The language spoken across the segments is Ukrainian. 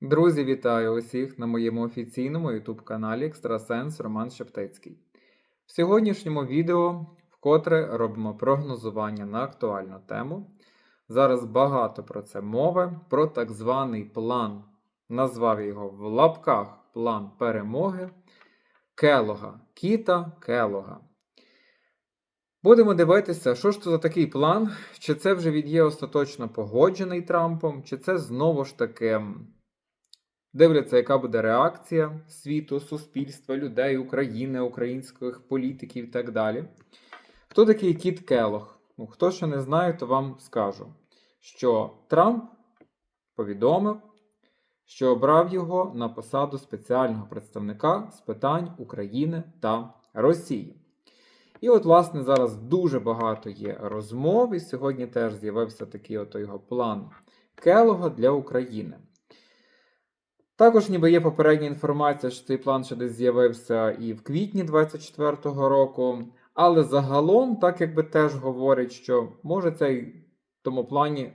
Друзі, вітаю усіх на моєму офіційному YouTube каналі Екстрасенс Роман Шептицький. В сьогоднішньому відео вкотре робимо прогнозування на актуальну тему. Зараз багато про це мови, про так званий план, назвав його в лапках план перемоги Келога, Кіта Келога. Будемо дивитися, що ж це за такий план, чи це вже він є остаточно погоджений Трампом, чи це знову ж таки дивляться, яка буде реакція світу, суспільства, людей, України, українських політиків і так далі. Хто такий Кіт Келох? Ну, хто ще не знає, то вам скажу, що Трамп повідомив, що обрав його на посаду спеціального представника з питань України та Росії. І от, власне, зараз дуже багато є розмов, і сьогодні теж з'явився такий от його план Келога для України. Також, ніби є попередня інформація, що цей план ще десь з'явився і в квітні 24-го року. Але загалом, так якби теж говорять, що може цей в тому плані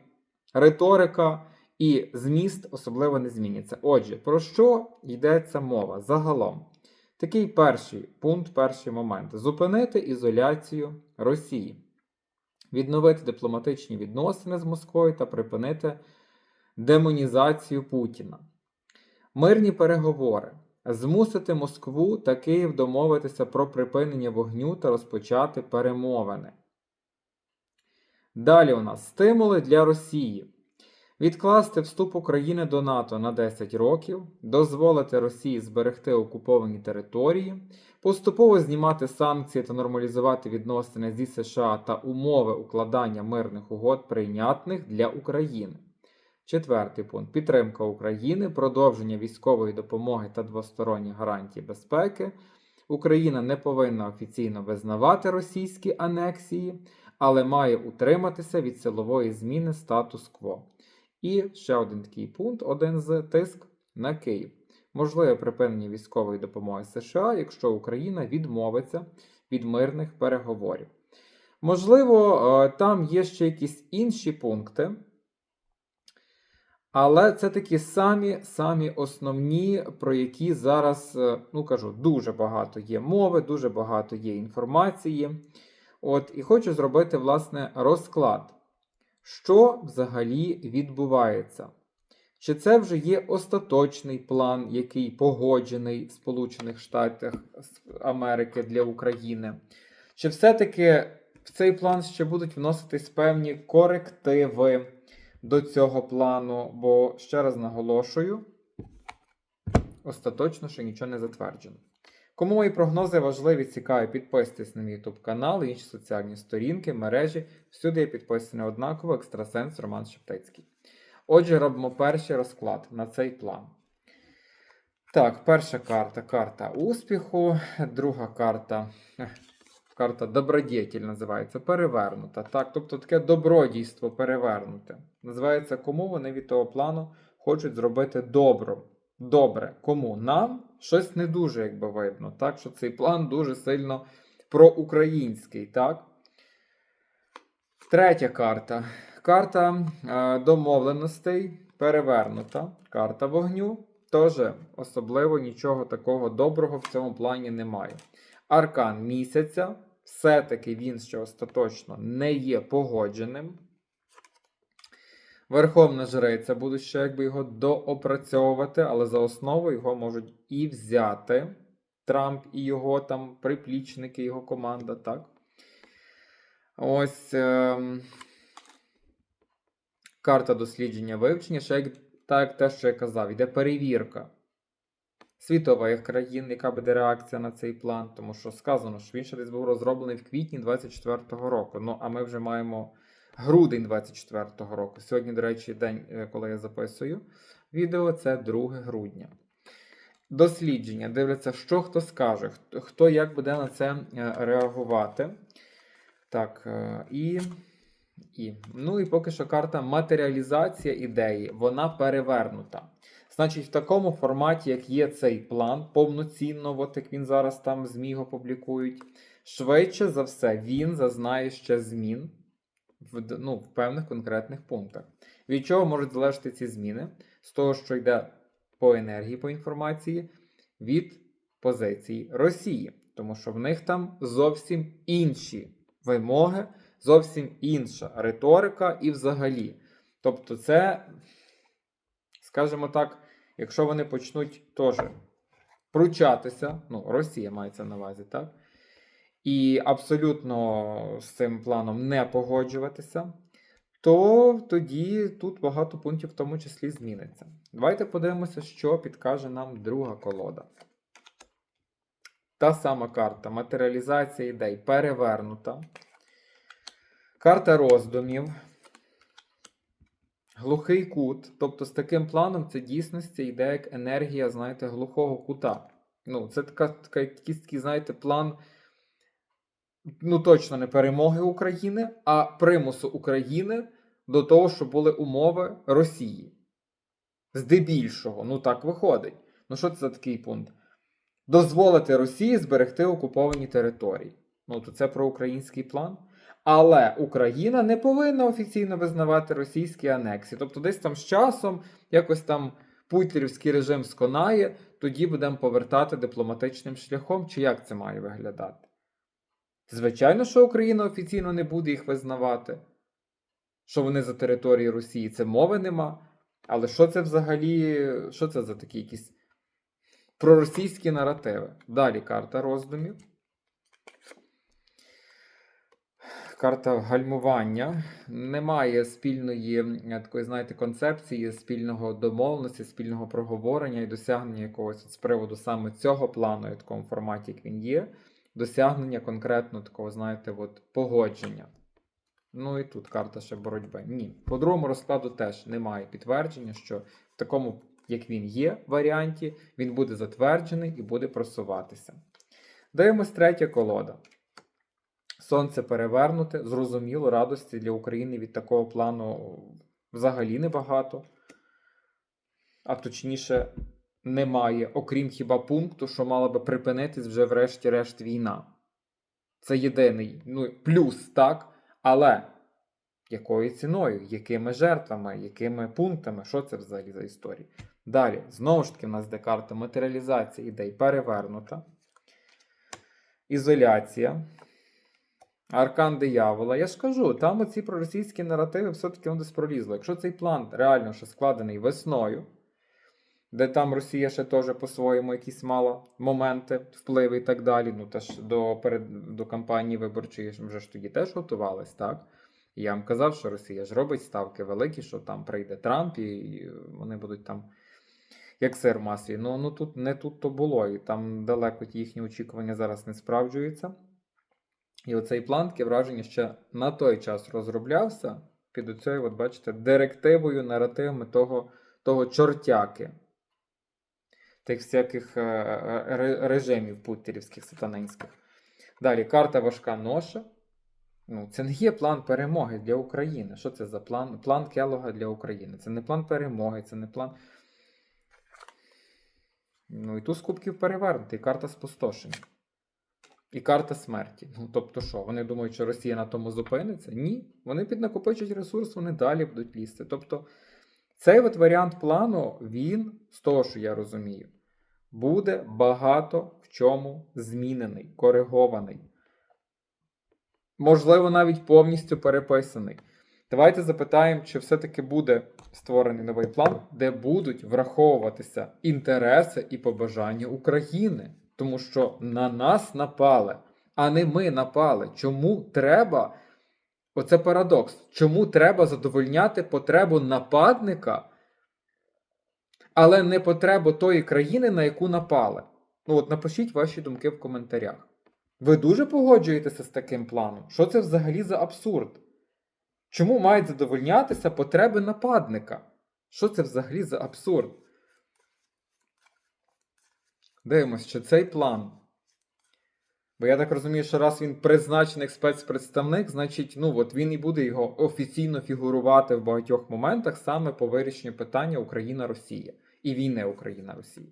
риторика і зміст особливо не зміняться. Отже, про що йдеться мова загалом? Такий перший пункт, перший момент: зупинити ізоляцію Росії, відновити дипломатичні відносини з Москвою та припинити демонізацію Путіна. Мирні переговори. Змусити Москву та Київ домовитися про припинення вогню та розпочати перемовини. Далі у нас стимули для Росії. Відкласти вступ України до НАТО на 10 років, дозволити Росії зберегти окуповані території, поступово знімати санкції та нормалізувати відносини зі США та умови укладання мирних угод, прийнятних для України. Четвертий пункт підтримка України, продовження військової допомоги та двосторонні гарантії безпеки. Україна не повинна офіційно визнавати російські анексії, але має утриматися від силової зміни статус-кво. І ще один такий пункт: один з тиск на Київ. Можливе припинення військової допомоги США, якщо Україна відмовиться від мирних переговорів. Можливо, е, там є ще якісь інші пункти. Але це такі самі самі основні, про які зараз, е, ну кажу, дуже багато є мови, дуже багато є інформації. От, І хочу зробити, власне, розклад, що взагалі відбувається. Чи це вже є остаточний план, який погоджений в Сполучених Штатах Америки для України? Чи все-таки в цей план ще будуть вноситись певні корективи? До цього плану, бо ще раз наголошую, остаточно ще нічого не затверджено. Кому мої прогнози важливі, цікаві, підписуйтесь на мій YouTube канал, інші соціальні сторінки, мережі. Всюди я підписаний однаково, екстрасенс Роман Шептицький. Отже, робимо перший розклад на цей план. Так, перша карта карта успіху, друга карта Карта добродетель називається, перевернута. Так, Тобто таке добродійство перевернуте. Називається, кому вони від того плану хочуть зробити добро. Добре, кому? Нам щось не дуже, якби видно. Так, що цей план дуже сильно проукраїнський. так? Третя карта. Карта е, домовленостей перевернута. Карта вогню. Теж особливо нічого такого доброго в цьому плані немає. Аркан місяця, все-таки він ще остаточно не є погодженим. Верховна жриця буде ще якби його доопрацьовувати, але за основу його можуть і взяти Трамп і його там приплічники, його команда, так? Ось е карта дослідження вивчення, ще як, так те, що я казав, йде перевірка світових країн, яка буде реакція на цей план, тому що сказано, що він ще десь був розроблений в квітні 24-го року. Ну, а ми вже маємо грудень 24-го року. Сьогодні, до речі, день, е, коли я записую відео, це 2 грудня. Дослідження. Дивляться, що хто скаже, хто як буде на це е, реагувати. Так, е, і. І. Ну і поки що карта матеріалізація ідеї, вона перевернута. Значить, в такому форматі, як є цей план, повноцінно, от як він зараз там ЗМІ його публікують, швидше за все, він зазнає ще змін в, ну, в певних конкретних пунктах. Від чого можуть залежати ці зміни? З того, що йде по енергії, по інформації від позиції Росії. Тому що в них там зовсім інші вимоги, зовсім інша риторика і взагалі. Тобто, це, скажімо так, якщо вони почнуть теж пручатися, ну, Росія мається на увазі, так? І абсолютно з цим планом не погоджуватися, то тоді тут багато пунктів в тому числі зміниться. Давайте подивимося, що підкаже нам друга колода. Та сама карта матеріалізація ідей перевернута. Карта роздумів. Глухий кут. Тобто з таким планом це дійсності йде як енергія, знаєте, глухого кута. Ну, це така, така якийсь такий, знаєте, план. Ну, точно не перемоги України, а примусу України до того, щоб були умови Росії. Здебільшого, ну так виходить. Ну, що це за такий пункт? Дозволити Росії зберегти окуповані території. Ну, то це про український план. Але Україна не повинна офіційно визнавати російські анексії. Тобто, десь там з часом якось там путлерівський режим сконає, тоді будемо повертати дипломатичним шляхом, чи як це має виглядати? Звичайно, що Україна офіційно не буде їх визнавати, що вони за територією Росії. Це мови нема. Але що це взагалі, що це за такі якісь проросійські наративи? Далі карта роздумів. Карта гальмування. Немає спільної такої, знаєте, концепції, спільного домовленості, спільного проговорення і досягнення якогось з приводу саме цього плану, і такому форматі, як він є, досягнення конкретно такого, знаєте, от, погодження. Ну і тут карта ще боротьби. Ні. По другому розкладу теж немає підтвердження, що в такому, як він є, варіанті, він буде затверджений і буде просуватися. Дивимось третя колода. Сонце перевернуте, зрозуміло, радості для України від такого плану взагалі небагато. А точніше, немає, окрім хіба пункту, що мала би припинитись вже врешті-решт війна. Це єдиний ну, плюс, так? Але якою ціною, якими жертвами, якими пунктами, що це взагалі за історія? Далі, знову ж таки, в нас де карта матеріалізації ідей перевернута. Ізоляція. Аркан диявола. Я ж кажу, там оці проросійські наративи все-таки десь пролізло. Якщо цей план реально ще складений весною, де там Росія ще теж по-своєму якісь мала моменти, впливи і так далі. Ну теж до перед до кампанії виборчої вже ж тоді теж готувались, так? Я вам казав, що Росія ж робить ставки великі, що там прийде Трамп, і вони будуть там. Як сир в маслі. Ну, ну тут не тут то було, і там далеко їхні очікування зараз не справджуються. І оцей план, таке враження, ще на той час розроблявся під оцею, от бачите, директивою, наративами того, того чортяки, тих всяких е, режимів путтерівських сатанинських. Далі карта важка ноша. Ну, Це не є план перемоги для України. Що це за план? План Келога для України. Це не план перемоги, це не план. Ну і тут з кубків перевернутий, карта спустошення. І карта смерті. Ну, тобто що, вони думають, що Росія на тому зупиниться? Ні. Вони піднакопичать ресурс, вони далі будуть лізти. Тобто, цей от варіант плану, він, з того, що я розумію, буде багато в чому змінений, коригований. Можливо, навіть повністю переписаний. Давайте запитаємо, чи все-таки буде створений новий план, де будуть враховуватися інтереси і побажання України. Тому що на нас напали, а не ми напали. Чому треба? Оце парадокс. Чому треба задовольняти потребу нападника, але не потребу тої країни, на яку напали? Ну, от напишіть ваші думки в коментарях. Ви дуже погоджуєтеся з таким планом? Що це взагалі за абсурд? Чому мають задовольнятися потреби нападника? Що це взагалі за абсурд? Дивимось, що цей план. Бо я так розумію, що раз він призначений спецпредставник, значить, ну от він і буде його офіційно фігурувати в багатьох моментах саме по вирішенню питання Україна-Росія і війни Україна-Росія.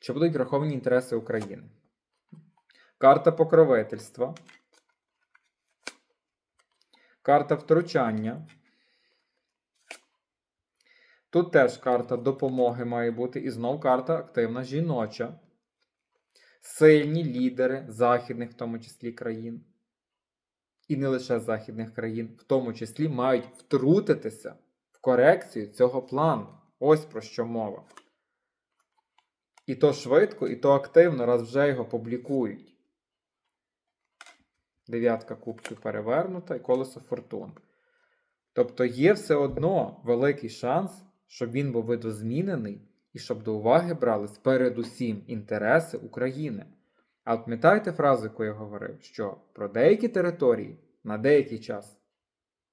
Чи будуть враховані інтереси України? Карта покровительства. Карта втручання. Тут теж карта допомоги має бути, і знов карта активна жіноча. Сильні лідери західних, в тому числі країн. І не лише західних країн, в тому числі мають втрутитися в корекцію цього плану. Ось про що мова. І то швидко, і то активно, раз вже його публікують. Дев'ятка кубків перевернута і колесо фортун. Тобто є все одно великий шанс, щоб він був видозмінений і щоб до уваги брались передусім інтереси України. А от пам'ятаєте фразу, яку я говорив, що про деякі території на деякий час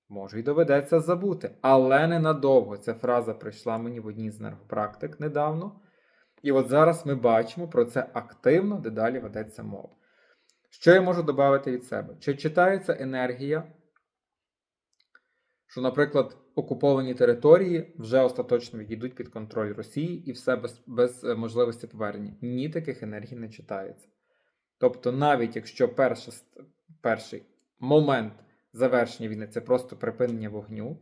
може й доведеться забути, але ненадовго. Ця фраза прийшла мені в одній з енергопрактик недавно. І от зараз ми бачимо про це активно, де далі ведеться мова. Що я можу додати від себе? Чи читається енергія, що, наприклад, окуповані території вже остаточно відійдуть під контроль Росії і все без, без е, можливості повернення? Ні, таких енергій не читається. Тобто, навіть якщо перша, перший момент завершення війни це просто припинення вогню,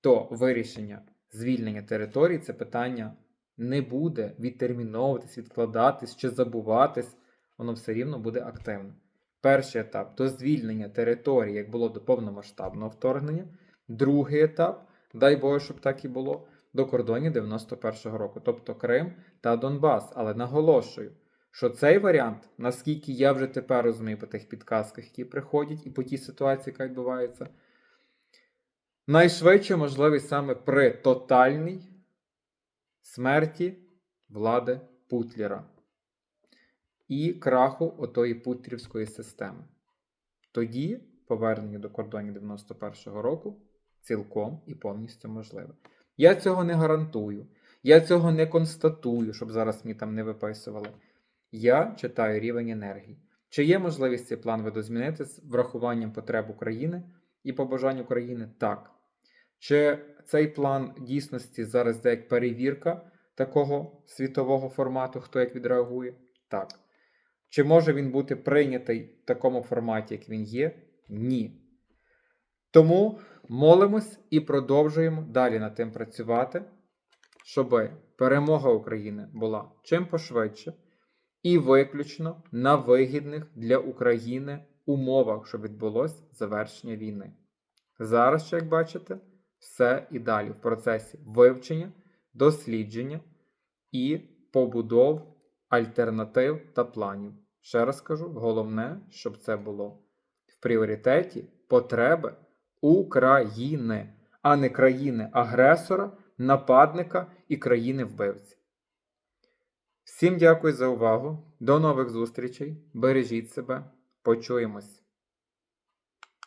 то вирішення звільнення територій це питання не буде відтерміновуватись, відкладатись чи забуватись, воно все рівно буде активно. Перший етап до звільнення території, як було до повномасштабного вторгнення. Другий етап, дай Боже, щоб так і було, до кордонів 91-го року, тобто Крим та Донбас. Але наголошую, що цей варіант, наскільки я вже тепер розумію по тих підказках, які приходять, і по тій ситуації, яка відбувається, найшвидше можливий саме при тотальній смерті влади Путлера і краху отої путлерівської системи. Тоді повернення до кордонів 91-го року цілком і повністю можливе. Я цього не гарантую, я цього не констатую, щоб зараз мені там не виписували. Я читаю рівень енергії. Чи є можливість цей план видозмінити з врахуванням потреб України і побажань України? Так. Чи цей план дійсності зараз йде як перевірка такого світового формату, хто як відреагує? Так. Чи може він бути прийнятий в такому форматі, як він є? Ні. Тому молимось і продовжуємо далі над тим працювати, щоб перемога України була чим пошвидше і виключно на вигідних для України умовах, щоб відбулось завершення війни. Зараз, як бачите, все і далі в процесі вивчення, дослідження і побудов альтернатив та планів. Ще раз кажу, головне, щоб це було в пріоритеті потреби України, а не країни-агресора, нападника і країни-вбивці. Всім дякую за увагу. До нових зустрічей. Бережіть себе. Почуємось.